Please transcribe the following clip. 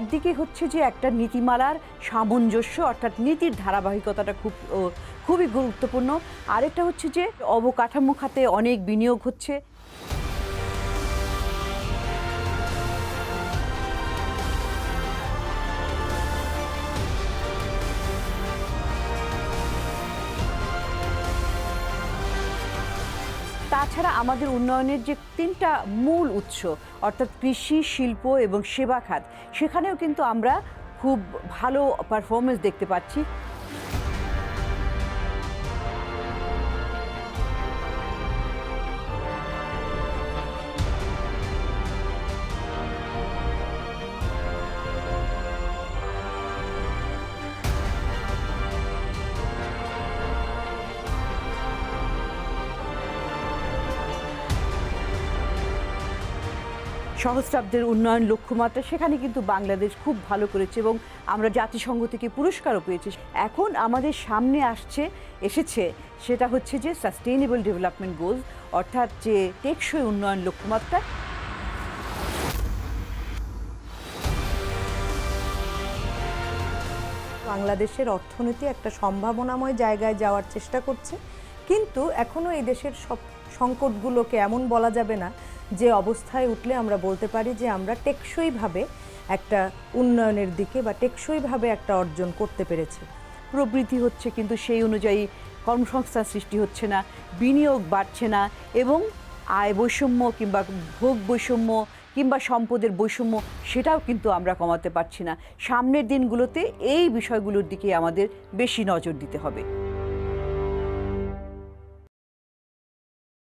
একদিকে হচ্ছে যে একটা নীতিমালার সামঞ্জস্য, অর্থাৎ নীতির ধারাবাহিকতাটা খুব খুবই গুরুত্বপূর্ণ। আরেকটা হচ্ছে যে অবকাঠামো খাতে অনেক বিনিয়োগ হচ্ছে। তাছাড়া আমাদের উন্নয়নের যে তিনটা মূল উৎস, অর্থাৎ কৃষি, শিল্প এবং সেবা খাত, সেখানেও কিন্তু আমরা খুব ভালো পারফরমেন্স দেখতে পাচ্ছি। সহস্রাব্দের উন্নয়ন লক্ষ্যমাত্রা সেখানে কিন্তু বাংলাদেশ খুব ভালো করেছে এবং আমরা জাতিসংঘ থেকে পুরস্কারও পেয়েছি। এখন আমাদের সামনে আসছে, এসেছে সেটা হচ্ছে যে সাস্টেইনেবল ডেভেলপমেন্ট গোলস অর্থাৎ যে টেকসই উন্নয়ন লক্ষ্যমাত্রা। বাংলাদেশের অর্থনীতি একটা সম্ভাবনাময় জায়গায় যাওয়ার চেষ্টা করছে, কিন্তু এখনও এই দেশের সব সংকটগুলোকে এমন বলা যাবে না যে অবস্থায় উঠলে আমরা বলতে পারি যে আমরা টেকসইভাবে একটা উন্নয়নের দিকে বা টেকসইভাবে একটা অর্জন করতে পেরেছি। প্রবৃদ্ধি হচ্ছে কিন্তু সেই অনুযায়ী কর্মসংস্থান সৃষ্টি হচ্ছে না, বিনিয়োগ বাড়ছে না এবং আয় বৈষম্য কিংবা ভোগ বৈষম্য কিংবা সম্পদের বৈষম্য সেটাও কিন্তু আমরা কমাতে পারছি না। সামনের দিনগুলোতে এই বিষয়গুলোর দিকে আমাদের বেশি নজর দিতে হবে।